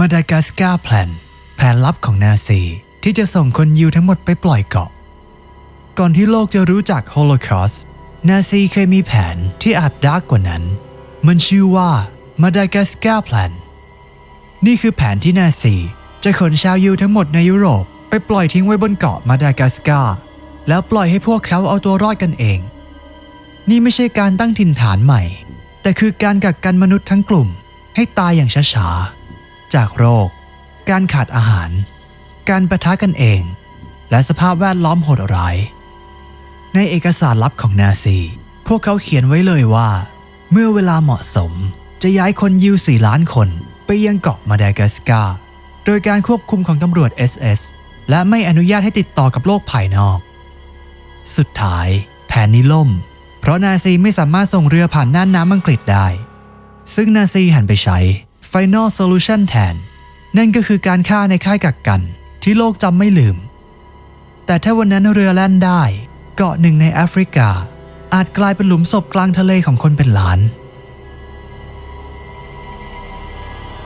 มาดากัสการ์แพลนแผนลับของนาซี ที่จะส่งคนยิวทั้งหมดไปปล่อยเกาะ ก่อนที่โลกจะรู้จักโฮโลคอสนาซีเคยมีแผนที่อาจดาร์กกว่านั้น มันชื่อว่ามาดากัสการ์แพลนนี่คือแผนที่นาซีจะขนชาวยิวทั้งหมดในยุโรปไปปล่อยทิ้งไว้บนเกาะมาดากัสการ์แล้วปล่อยให้พวกเขาเอาตัวรอดกันเอง นี่ไม่ใช่การตั้งถิ่นฐานใหม่ แต่คือการกักกันมนุษย์ทั้งกลุ่มให้ตายอย่างช้าๆ จากโรค การขาดอาหาร การประทะกันเอง และสภาพแวดล้อมโหดร้าย ในเอกสารลับของนาซี พวกเขาเขียนไว้เลยว่า เมื่อเวลาเหมาะสมจะย้ายคนยิวสี่ล้านคนไปยังเกาะมาดากัสกาโดยการควบคุมของตำรวจ SS และไม่อนุญาตให้ติดต่อกับโลกภายนอก สุดท้าย แผนนี้ล่ม เพราะนาซีไม่สามารถส่งเรือผ่านน่านน้ำอังกฤษได้ ซึ่งนาซีหันไปใช้ Final Solution แทน นั่นก็คือการฆ่าในค่ายกักกันที่โลกจำไม่ลืม แต่ถ้าวันนั้นเรือแล่นได้ เกาะหนึ่งในแอฟริกา อาจกลายเป็นหลุมศพกลางทะเลของคนเป็นล้าน